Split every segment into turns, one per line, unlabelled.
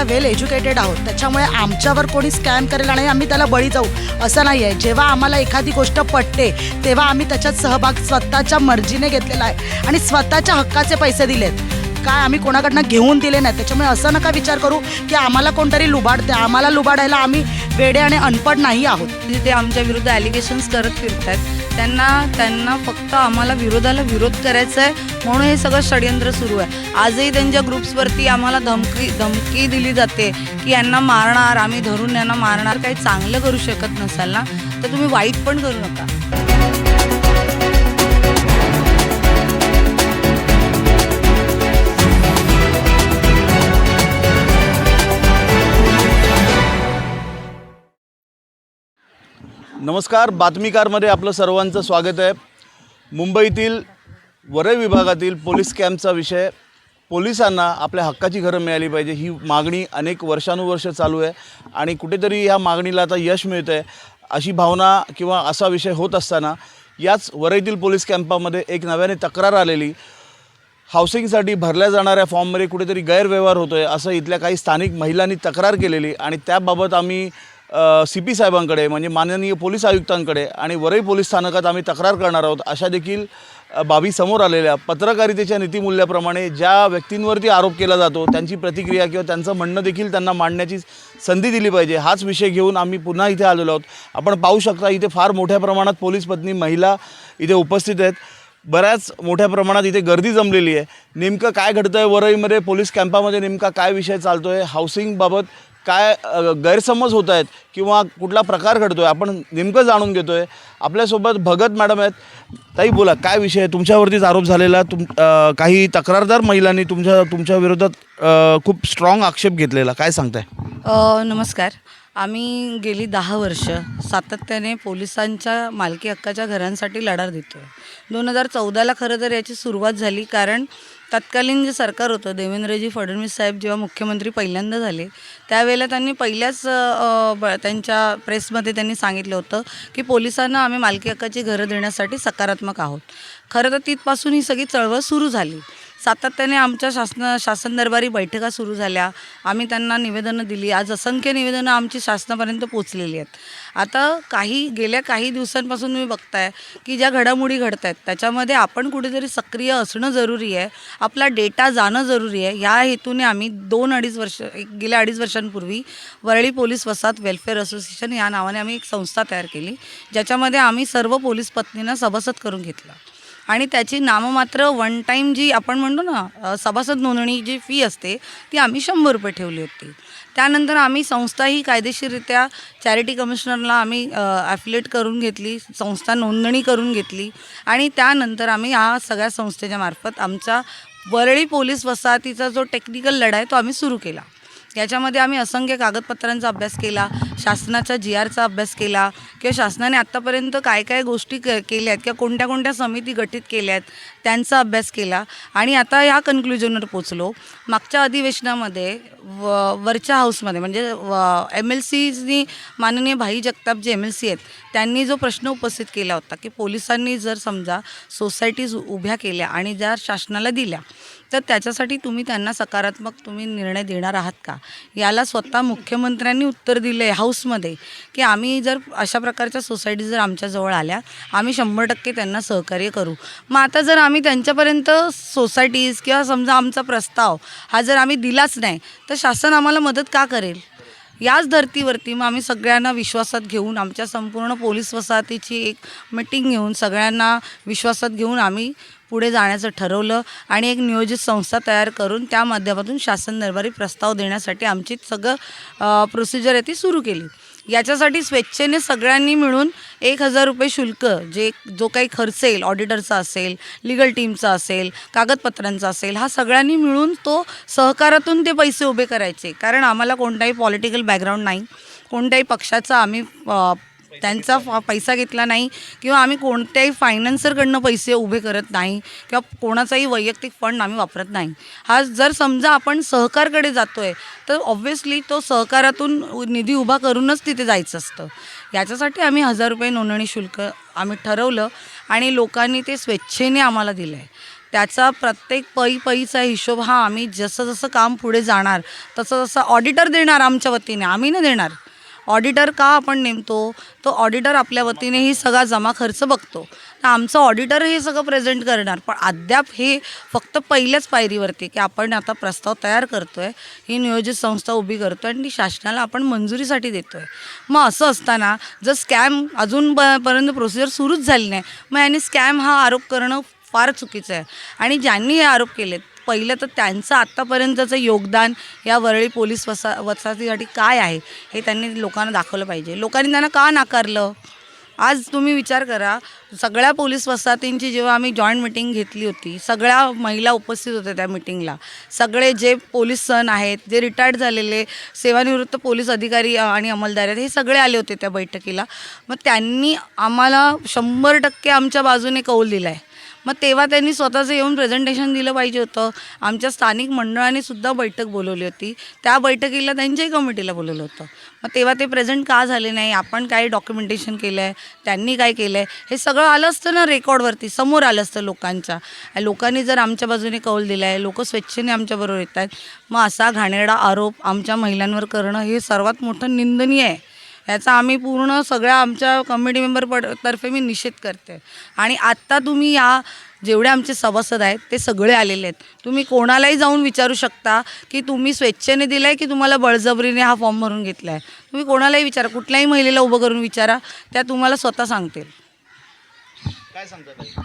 सगळ्या वेल एज्युकेटेड आहोत. त्याच्यामुळे आमच्यावर कोणी स्कॅम करेल आणि आम्ही त्याला बळी जाऊ. असं नाही आहे जेव्हा आम्हाला एखादी गोष्ट पटते तेव्हा आम्ही त्याच्यात सहभाग स्वतःच्या मर्जीने घेतलेला आहे. आणि स्वतःच्या हक्काचे पैसे दिलेत. काय आम्ही कोणाकडनं घेऊन दिले नाही? त्याच्यामुळे असं नका विचार करू की आम्हाला कोणतरी लुबाडते आम्हाला लुबाडायला आम्ही वेडे आणि अनपड नाही आहोत.
ते आमच्या विरुद्ध ॲलिगेशन्स करत फिरतात त्यांना त्यांना फक्त आम्हाला विरोधाला विरोध करायचा आहे म्हणून हे सगळं षडयंत्र सुरू आहे. आजही त्यांच्या ग्रुप्सवरती आम्हाला धमकी धमकी दिली जाते की यांना मारणार आम्ही धरून यांना मारणार काही चांगलं करू शकत नसाल ना तर तुम्ही वाईट पण करू नका.
नमस्कार बातमीकारमध्ये आपलं सर्वांचं स्वागत आहे. मुंबईतील वरळी विभागातील पोलीस कॅम्पचा विषय. पोलिसांना आपल्या हक्काची घरं मिळाली पाहिजे ही मागणी अनेक वर्षानुवर्ष चालू आहे. आणि कुठेतरी ह्या मागणीला आता यश मिळतं आहे अशी भावना किंवा असा विषय होत असताना याच वरईतील पोलीस कॅम्पामध्ये एक नव्याने तक्रार आलेली. हाऊसिंगसाठी भरल्या जाणाऱ्या फॉर्ममध्ये कुठेतरी गैरव्यवहार होतो आहे असं इथल्या काही स्थानिक महिलांनी तक्रार केलेली. आणि त्याबाबत आम्ही सी पी साहेबांकडे म्हणजे माननीय पोलीस आयुक्तांकडे आणि वरई पोलीस स्थानकात आम्ही तक्रार करणार आहोत अशा देखील बाबी समोर आलेल्या पत्रकारितेच्या नीतिमूल्याप्रमाणे ज्या व्यक्तींवरती आरोप केला जातो त्यांची प्रतिक्रिया किंवा त्यांचं म्हणणं देखील त्यांना मांडण्याची संधी दिली पाहिजे. हाच विषय घेऊन आम्ही पुन्हा इथे आलेलो आहोत. आपण पाहू शकता इथे फार मोठ्या प्रमाणात पोलीस पत्नी महिला इथे उपस्थित आहेत. बऱ्याच मोठ्या प्रमाणात इथे गर्दी जमलेली आहे. नेमकं काय घडतं आहे वरईमध्ये पोलीस कॅम्पामध्ये नेमका काय विषय चालतो आहे हाऊसिंगबाबत काय गैरसमज होत आहेत किंवा कुठला प्रकार घडतो आहे आपण नेमकं जाणून घेतो आहे आपल्यासोबत भगत मॅडम आहेत. ताई बोला काय विषय आहे? तुमच्यावरतीच आरोप झालेला तुम अ, काही तक्रारदार महिलांनी तुमच्या तुमच्या विरोधात अ, खूप स्ट्रॉंग आक्षेप घेतलेला काय सांगताय?
अ, नमस्कार. आम्ही गेली दहा वर्ष सातत्याने पोलिसांच्या मालकी हक्काच्या घरांसाठी लढा देतो आहे दोन हजार चौदाला खरं तर याची सुरुवात झाली कारण तत्कालीन जे सरकार होतं देवेंद्रजी फडणवीस साहेब जेव्हा मुख्यमंत्री पहिल्यांदा झाले त्यावेळेला त्यांनी पहिल्याच ब- त्यांच्या प्रेसमध्ये त्यांनी सांगितलं होतं की पोलिसांना आम्ही मालकी हक्काची घरं देण्यासाठी सकारात्मक आहोत. खरं तर तिथपासून ही सगळी चळवळ सुरू झाली. सातत्याने आमच्या शासन शासन दरबारी बैठका सुरू झाल्या. आम्ही त्यांना निवेदनं दिली. आज असंख्य निवेदनं आमची शासनापर्यंत पोचलेली आहेत. आता काही गेल्या काही दिवसांपासून तुम्ही बघताय की ज्या घडामोडी घडत आहेत त्याच्यामध्ये आपण कुठेतरी सक्रिय असणं जरुरी आहे. आपला डेटा जाणं जरुरी आहे. ह्या हेतूने आम्ही दोन अडीच वर्ष एक गेल्या अडीच वर्षांपूर्वी वरळी पोलीस वसाहत वेलफेअर असोसिएशन या नावाने आम्ही एक संस्था तयार केली ज्याच्यामध्ये आम्ही सर्व पोलीस पत्नींना सभासद करून घेतलं. आणि त्याची नाममात्र वन टाईम जी आपण म्हणतो ना सभासद नोंदणी जी फी असते ती आम्ही शंभर रुपये ठेवली होती. त्यानंतर आम्ही संस्था ही कायदेशीररित्या चॅरिटी कमिशनरला आम्ही ॲफिलेट करून घेतली संस्था नोंदणी करून घेतली आणि त्यानंतर आम्ही ह्या सगळ्या संस्थेच्या मार्फत आमचा वरळी पोलीस वसाहतीचा जो टेक्निकल लढा आहे तो आम्ही सुरू केला. याच्यामध्ये आम्ही असंख्य कागदपत्रांचा अभ्यास केला शासनाच्या जी आरचा अभ्यास केला किंवा शासनाने आत्तापर्यंत काय काय गोष्टी क केल्या आहेत किंवा कोणत्या कोणत्या समिती गठीत केल्या आहेत त्यांचा अभ्यास केला. आणि आता ह्या कन्क्लुजनवर पोचलो मागच्या अधिवेशनामध्ये व वरच्या हाऊसमध्ये म्हणजे एम एल सीनी माननीय भाई जगताप जे एम एल सी आहेत त्यांनी जो प्रश्न उपस्थित केला होता की पोलिसांनी जर समजा सोसायटीज उभ्या केल्या आणि ज्या शासनाला दिल्या तर त्याच्यासाठी तुम्ही त्यांना सकारात्मक तुम्ही निर्णय देणार आहात का? याला स्वतः मुख्यमंत्र्यांनी उत्तर दिलं आहे हाऊसमध्ये की आम्ही जर अशा प्रकारच्या सोसायटी जर आमच्याजवळ आल्या आम्ही शंभर टक्के त्यांना सहकार्य करू. मग आता जर आम्ही त्यांच्यापर्यंत सोसायटीज किंवा समजा आमचा प्रस्ताव हा जर आम्ही दिलाच नाही तर शासन आम्हाला मदत का करेल? याच धर्तीवरती मग आम्ही सगळ्यांना विश्वासात घेऊन आमच्या संपूर्ण पोलीस वसाहतीची एक मिटिंग घेऊन सगळ्यांना विश्वासात घेऊन आम्ही पुढे जाण्याचं ठरवलं आणि एक नियोजित संस्था तयार करून त्या माध्यमातून शासन दरबारी प्रस्ताव देण्यासाठी आमची सगळं प्रोसिजर आहे ती सुरू केली. याच्यासाठी स्वेच्छेने सगळ्यांनी मिळून एक हजार रुपये शुल्क जे जो काही खर्च येईल ऑडिटरचा असेल लिगल टीमचा असेल कागदपत्रांचा असेल हा सगळ्यांनी मिळून तो सहकारातून ते पैसे उभे करायचे. कारण आम्हाला कोणताही पॉलिटिकल बॅकग्राऊंड नाही. कोणत्याही पक्षाचा आम्ही त्यांचा फा पैसा घेतला नाही किंवा आम्ही कोणत्याही फायनान्सरकडनं पैसे उभे करत नाही किंवा कोणाचाही वैयक्तिक फंड आम्ही वापरत नाही. हा जर समजा आपण सहकारकडे जातो आहे तर ऑब्व्हियसली तो सहकारातून उ- निधी उभा करूनच तिथे जायचं असतं. याच्यासाठी आम्ही हजार रुपये नोंदणी शुल्क आम्ही ठरवलं आणि लोकांनी ते स्वेच्छेने आम्हाला दिलं आहे त्याचा प्रत्येक पै पैचा हिशोब हा आम्ही जसं जसं काम पुढे जाणार तसं तसं ऑडिटर देणार आमच्या वतीने. आम्ही नाही देणार. ऑडिटर का आपण नेमतो? तो ऑडिटर आपल्या वतीने ही सगळा जमा खर्च बघतो. तर आमचं ऑडिटर हे सगळं प्रेझेंट करणार. पण अद्याप हे फक्त पहिल्याच पायरीवरती की आपण आता प्रस्ताव तयार करतो आहे ही नियोजित संस्था उभी करतो आहे आणि ती शासनाला आपण मंजुरीसाठी देतो आहे मग असं असताना जर स्कॅम अजून पर्यंत प्रोसिजर सुरूच झाली नाही मग यांनी स्कॅम हा आरोप करणं फार चुकीचं आहे. आणि ज्यांनी हे आरोप केलेत पहिलं तर त्यांचं आत्तापर्यंतचं योगदान या वरळी पोलीस वसा वसाहतीसाठी काय आहे हे त्यांनी लोकांना दाखवलं पाहिजे. लोकांनी त्यांना का नाकारलं? आज तुम्ही विचार करा सगळ्या पोलीस वसाहतींची जेव्हा आम्ही जॉईंट मिटिंग घेतली होती सगळ्या महिला उपस्थित होत्या त्या मिटिंगला. सगळे जे पोलीस सण आहेत जे रिटायर्ड झालेले सेवानिवृत्त पोलीस अधिकारी आणि अंमलदार आहेत हे सगळे आले होते त्या बैठकीला. मग त्यांनी आम्हाला शंभर टक्के आमच्या बाजूने कौल दिला आहे मग तेव्हा त्यांनी स्वतःचं येऊन प्रेझेंटेशन दिलं पाहिजे होतं. आमच्या स्थानिक मंडळाने सुद्धा बैठक बोलवली होती. त्या बैठकीला त्यांच्याही कमिटीला बोलवलं होतं. मग तेव्हा ते प्रेझेंट का झाले नाही? आपण काय डॉक्युमेंटेशन केलं आहे त्यांनी काय केलं आहे हे सगळं आलं असतं ना रेकॉर्डवरती समोर आलं असतं लोकांच्या. लोकांनी जर आमच्या बाजूने कौल दिला आहे लोक स्वेच्छेने आमच्याबरोबर येत आहेत मग असा घाणेरडा आरोप आमच्या महिलांवर करणं हे सर्वात मोठं निंदनीय आहे. याचा आम्ही पूर्ण सगळ्या आमच्या कमिटी मेंबर पड तर्फे मी निषेध करते. आणि आत्ता तुम्ही या जेवढे आमचे सभासद आहेत ते सगळे आलेले आहेत. तुम्ही कोणालाही जाऊन विचारू शकता की तुम्ही स्वेच्छेने दिलं आहे की तुम्हाला बळजबरीने हा फॉर्म भरून घेतला आहे तुम्ही कोणालाही विचारा कुठल्याही महिलेला उभं करून विचारा त्या तुम्हाला स्वतः सांगतील.
काय सांगतात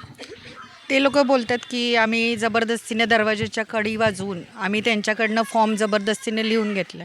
ते लोक बोलतात की आम्ही जबरदस्तीने दरवाजाच्या कडी वाजवून आम्ही त्यांच्याकडनं फॉर्म जबरदस्तीने लिहून घेतलं.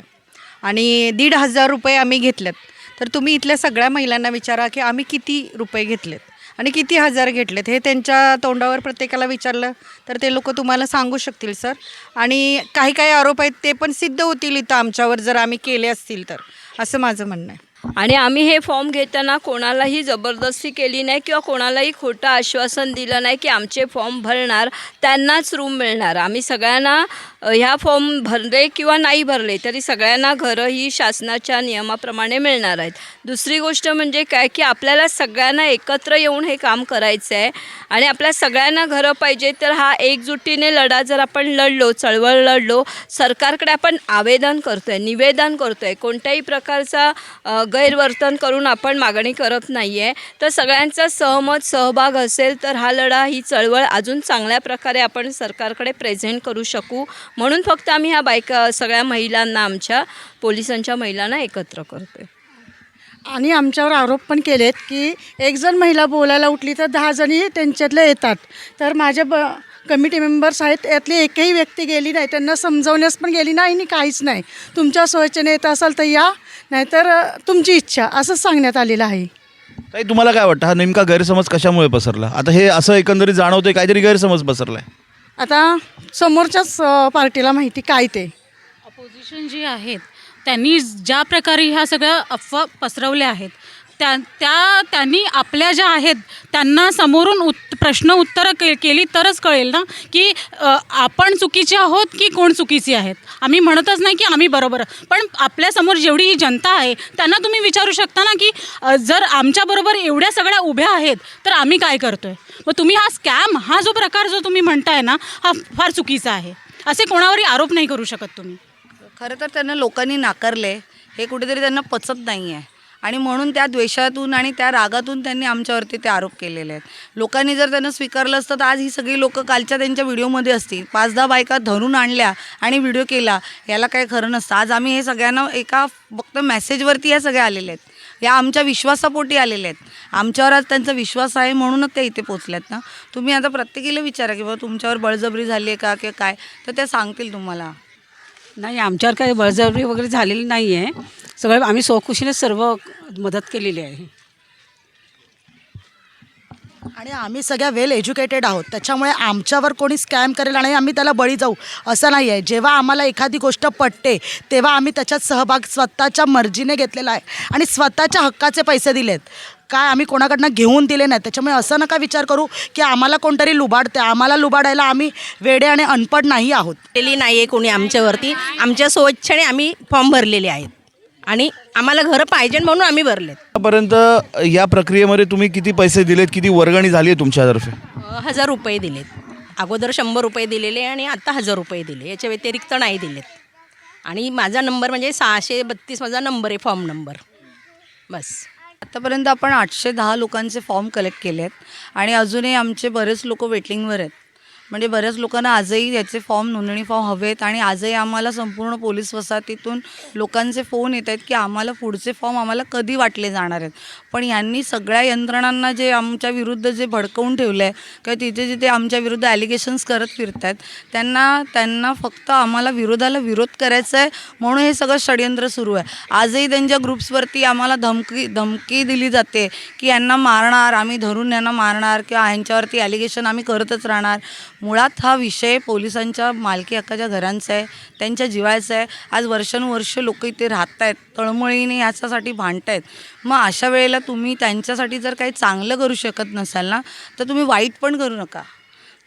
आणि दीड हजार रुपये आम्ही घेतलेत. तर तुम्ही इथल्या सगळ्या महिलांना विचारा की आम्ही किती रुपये घेतलेत आणि किती हजार घेतलेत? हे त्यांच्या तोंडावर प्रत्येकाला विचारलं तर ते लोक तुम्हाला सांगू शकतील सर. आणि काही काही आरोप आहेत ते पण सिद्ध होतील इथं आमच्यावर जर आम्ही केले असतील तर. असं माझं म्हणणं आहे.
आणि आम्ही हे फॉर्म घेताना कोणालाही जबरदस्ती केली नाही किंवा कोणालाही खोटं आश्वासन दिलं नाही की आमचे फॉर्म भरणार त्यांनाच रूम मिळणार. आम्ही सगळ्यांना ह्या फॉर्म भरले किंवा नाही भरले तरी सगळ्यांना घरं ही शासनाच्या नियमाप्रमाणे मिळणार आहेत. दुसरी गोष्ट म्हणजे काय की आपल्याला सगळ्यांना एकत्र येऊन हे काम करायचं आहे आणि आपल्या सगळ्यांना घरं पाहिजे तर हा एकजुटीने लढा जर आपण लढलो चळवळ लढलो सरकारकडे आपण आवेदन करतो आहे निवेदन करतो आहे कोणत्याही प्रकारचा गैरवर्तन करून आपण मागणी करत नाही आहे तर सगळ्यांचा सहमत सहभाग असेल तर हा लढा ही चळवळ अजून चांगल्या प्रकारे आपण सरकारकडे प्रेझेंट करू शकू. म्हणून फक्त आम्ही ह्या बायका सगळ्या महिलांना आमच्या पोलिसांच्या महिलांना एकत्र करतो
आणि आमच्यावर आरोप पण केलेत की एक जण महिला बोलायला उठली तर दहा जणी त्यांच्यातल्या येतात. तर माझ्या ब कमिटी मेंबर्स आहेत यातली एकही व्यक्ती गेली नाही त्यांना समजवण्यास पण गेली नाही आणि काहीच नाही. तुमच्या सोयीने येत असाल तर या नाहीतर तुमची इच्छा असंच सांगण्यात आलेलं आहे.
ताई तुम्हाला काय वाटतं? हा नेमका गैरसमज कशामुळे पसरला? आता हे असं एकंदरीत जाणवतंय काहीतरी गैरसमज पसरलाय.
आता समोरच्याच पार्टीला माहिती काय ते?
अपोजिशन जी आहेत त्यांनी ज्या प्रकारे ह्या सगळ्या अफवा पसरवल्या आहेत त्या त्या त्यांनी आपल्या ज्या आहेत त्यांना समोरून उत् प्रश्न उत्तरं के केली तरच कळेल ना की आपण चुकीचे आहोत की कोण चुकीची आहेत? आम्ही म्हणतच नाही की आम्ही बरोबर. पण आपल्यासमोर जेवढी ही जनता आहे त्यांना तुम्ही विचारू शकता ना की जर आमच्याबरोबर एवढ्या सगळ्या उभ्या आहेत तर आम्ही काय करतो आहे मग तुम्ही हा स्कॅम हा जो प्रकार जो तुम्ही म्हणताय ना हा फार चुकीचा आहे. असे कोणावरही आरोप नाही करू शकत तुम्ही.
खरं तर त्यांना लोकांनी नाकारले हे कुठेतरी त्यांना पचत नाही आहे आणि म्हणून त्या द्वेषातून आणि त्या रागातून त्यांनी आमच्यावरती ते आरोप केलेले आहेत. लोकांनी जर त्यांना स्वीकारलं असतं तर आज ही सगळी लोकं कालच्या त्यांच्या व्हिडिओमध्ये असतील. पाच दहा बायका धरून आणल्या आणि व्हिडिओ केला. याला काही खरं नसतं. आज आम्ही हे सगळ्यांना एका फक्त मेसेजवरती या सगळ्या आलेल्या आहेत. या आमच्या विश्वासापोटी आलेले आहेत. आमच्यावर आज त्यांचा विश्वास आहे म्हणूनच ते इथे पोचल्यात ना. तुम्ही आता प्रत्येकीला विचारा की बाबा तुमच्यावर बळजबरी झाली आहे का किंवा काय? तर त्या सांगतील तुम्हाला.
नाही आमच्यावर काही बळजबरी वगैरे झालेली नाही आहे सगळं आम्ही सोखुशीने सर्व मदत केलेली आहे.
आणि आम्ही सगळ्या वेल एज्युकेटेड आहोत. त्याच्यामुळे आमच्यावर कोणी स्कॅम करेल आणि आम्ही त्याला बळी जाऊ असं नाही आहे जेव्हा आम्हाला एखादी गोष्ट पटते तेव्हा आम्ही त्याच्यात सहभाग स्वतःच्या मर्जीने घेतलेला आहे. आणि स्वतःच्या हक्काचे पैसे दिलेत. काय आम्ही कोणाकडनं घेऊन दिले नाहीत त्याच्यामुळे असं नका विचार करू की आम्हाला कोणतरी लुबाडते. आम्हाला लुबाडायला आम्ही वेडे आणि अनपड नाही आहोत.
केली नाही आहे कोणी आमच्यावरती. आमच्या स्वच्छेने आम्ही फॉर्म भरलेले आहेत. आणि आम्हाला घरं पाहिजे म्हणून आम्ही भरलेत.
आतापर्यंत या प्रक्रियेमध्ये तुम्ही किती पैसे दिलेत? किती वर्गणी झाली आहे तुमच्यातर्फे
हजार रुपये दिलेत. अगोदर शंभर रुपये दिलेले आणि आता हजार रुपये दिले. याच्या व्यतिरिक्त नाही दिलेत. आणि माझा नंबर म्हणजे सहाशे बत्तीस माझा नंबर आहे फॉर्म नंबर. बस.
आतापर्यंत आपण आठशे दहा लोकांचे फॉर्म कलेक्ट केले आहेत आणि अजूनही आमचे बरेच लोक वेटिंगवर आहेत. म्हणजे बऱ्याच लोकांना आजही याचे फॉर्म नोंदणी फॉर्म हवेत आणि आजही आम्हाला संपूर्ण पोलीस वसाहतीतून लोकांचे फोन येत आहेत की आम्हाला पुढचे फॉर्म आम्हाला कधी वाटले जाणार आहेत. पण यांनी सगळ्या यंत्रणांना जे आमच्या विरुद्ध जे भडकवून ठेवलं आहे किंवा तिथे जिथे आमच्या विरुद्ध ॲलिगेशन्स करत फिरत आहेत त्यांना त्यांना फक्त आम्हाला विरोधाला विरोध करायचा आहे म्हणून हे सगळं षडयंत्र सुरू आहे. आजही त्यांच्या ग्रुप्सवरती आम्हाला धमकी धमकी दिली जाते की यांना मारणार आम्ही धरून यांना मारणार किंवा यांच्यावरती ॲलिगेशन आम्ही करतच राहणार. मुळात हा विषय पोलिसांच्या मालकी हक्काच्या घरांचा आहे त्यांच्या जिवायचा आहे. आज वर्षानुवर्ष लोक इथे राहत आहेत तळमळीने याच्यासाठी भांडत आहेत मग अशा वेळेला तुम्ही त्यांच्यासाठी जर काही चांगलं करू शकत नसाल ना तर तुम्ही वाईट पण करू नका.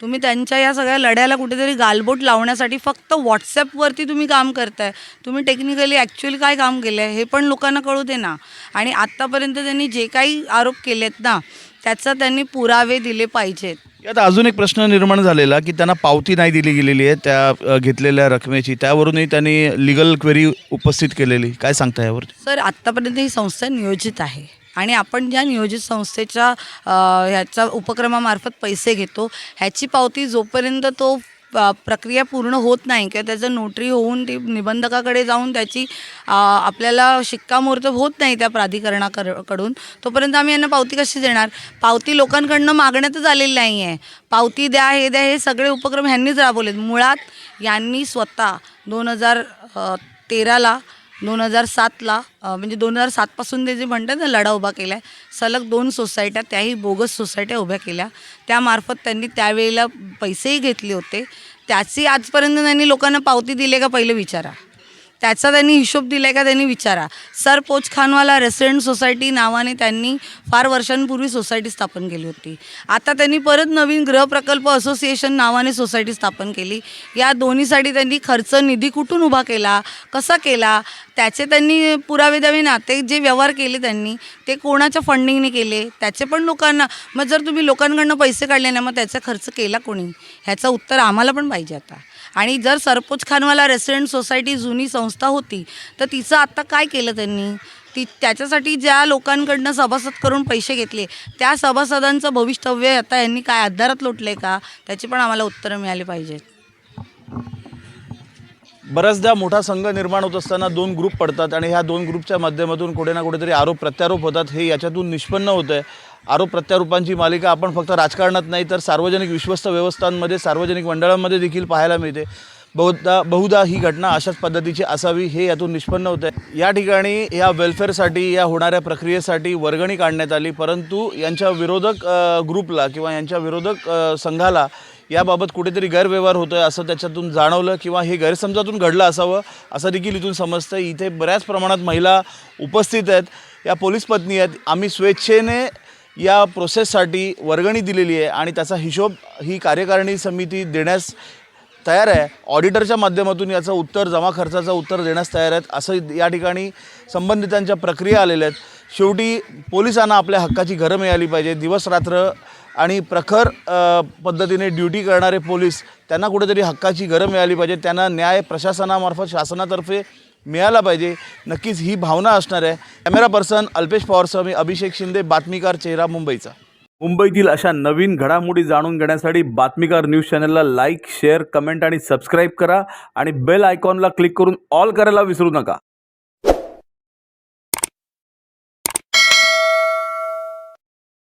तुम्ही त्यांच्या या सगळ्या लढ्याला कुठेतरी गालबोट लावण्यासाठी फक्त व्हॉट्सॲपवरती तुम्ही काम करताय. तुम्ही टेक्निकली ॲक्च्युअली काय काम केलं आहे हे पण लोकांना कळू दे ना. आणि आत्तापर्यंत त्यांनी जे काही आरोप केलेत ना त्याचा त्यांनी पुरावे दिले पाहिजेत.
यात अजून एक प्रश्न निर्माण झालेला की त्यांना पावती नाही दिली गेलेली आहे त्या अ, घेतलेल्या रकमेची. त्यावरूनही त्यांनी लिगल क्वेरी उपस्थित केलेली. काय सांगता यावरती?
सर आत्तापर्यंत ही संस्था नियोजित आहे. आणि आपण ज्या नियोजित संस्थेच्या अ, ह्याच्या उपक्रमामार्फत पैसे घेतो ह्याची पावती जोपर्यंत तो प्रक्रिया पूर्ण होत नाही किंवा त्याचं नोटरी होऊन ती निबंधकाकडे जाऊन त्याची आपल्याला शिक्कामोर्तब होत नाही त्या प्राधिकरणाकडून तोपर्यंत आम्ही यांना पावती कशी देणार? पावती लोकांकडनं मागण्यातच आलेली नाही आहे पावती द्या हे द्या हे सगळे उपक्रम ह्यांनीच राबवलेत. मुळात यांनी स्वतः दोन हजार तेराला दोन हजार सातला म्हणजे दोन हजार सातपासून ते जे म्हणतात ना लढा उभा केला आहे सलग दोन सोसायट्या त्याही बोगस सोसायट्या उभ्या केल्या. त्यामार्फत त्यांनी त्यावेळेला पैसेही घेतले होते. त्याची आजपर्यंत त्यांनी लोकांना पावती दिली का पहिलं विचारा. त्याचा त्यांनी हिशोब दिला आहे का त्यांनी विचारा. सर पोचखानवाला रेसिडेंट सोसायटी नावाने त्यांनी फार वर्षांपूर्वी सोसायटी स्थापन केली होती. आता त्यांनी परत नवीन गृहप्रकल्प असोसिएशन नावाने सोसायटी स्थापन केली. या दोन्हीसाठी त्यांनी खर्च निधी कुठून उभा केला कसा केला त्याचे त्यांनी पुरावे द्यावे ना ते जे व्यवहार केले त्यांनी ते कोणाच्या फंडिंगने केले त्याचे पण लोकांना मग जर तुम्ही लोकांकडनं पैसे काढले ना मग त्याचा खर्च केला कोणी? ह्याचं उत्तर आम्हाला पण पाहिजे आता. आणि जर सरपोच खानवाला रेसिडेंट सोसायटी जुनी संस्था होती तर तिचं आत्ता काय केलं त्यांनी? ती त्याच्यासाठी ज्या लोकांकडनं सभासद करून पैसे घेतले त्या सभासदांचं भविष्यव्य आता यांनी काय आधारात लोटलं आहे का? त्याची पण आम्हाला उत्तरं मिळाली पाहिजेत.
बऱ्याचदा मोठा संघ निर्माण होत असताना दोन ग्रुप पडतात आणि ह्या दोन ग्रुपच्या माध्यमातून कुठे ना कुठेतरी आरोप प्रत्यारोप होतात. हे याच्यातून निष्पन्न होतं आहे आरोप प्रत्यारोपांची मालिका आपण फक्त राजकारणात नाही तर सार्वजनिक विश्वस्त व्यवस्थांमध्ये सार्वजनिक मंडळांमध्ये देखील पाहायला मिळते. बहुधा बहुधा ही घटना अशाच पद्धतीची असावी हे यातून निष्पन्न होतं आहे या ठिकाणी या वेलफेअरसाठी या होणाऱ्या प्रक्रियेसाठी वर्गणी काढण्यात आली परंतु यांच्या विरोधक ग्रुपला किंवा यांच्या विरोधक संघाला याबाबत कुठेतरी गैरव्यवहार होतोय असं त्याच्यातून जाणवलं किंवा हे गैरसमजातून घडलं असावं असं देखील इथून समजतं इथे बऱ्याच प्रमाणात महिला उपस्थित आहेत. या पोलीस पत्नी आहेत. आम्ही स्वेच्छेने या प्रोसेससाठी वर्गणी दिलेली आहे आणि त्याचा हिशोब ही कार्यकारिणी समिती देण्यास तयार आहे. ऑडिटरच्या माध्यमातून याचं उत्तर जमा खर्चाचं उत्तर देण्यास तयार आहेत. असं या ठिकाणी संबंधितांच्या प्रक्रिया आलेल्या आहेत. शेवटी पोलिसांना आपल्या हक्काची घरं मिळाली पाहिजे. दिवस रात्र आणि प्रखर पद्धतीने ड्युटी करणारे पोलीस त्यांना कुठेतरी हक्काची घरं मिळाली पाहिजे. त्यांना न्याय प्रशासनामार्फत शासनातर्फे मिळाला पाहिजे. नक्कीच ही भावना असणार आहे. कॅमेरा पर्सन अल्पेश पवारसह मी अभिषेक शिंदे बातमीकार चेहरा मुंबईचा. मुंबईतील अशा नवीन घडामोडी जाणून घेण्यासाठी बातमीकार न्यूज चॅनलला लाईक शेअर कमेंट आणि सबस्क्राईब करा आणि बेल आयकॉनला क्लिक करून ऑल करायला विसरू नका.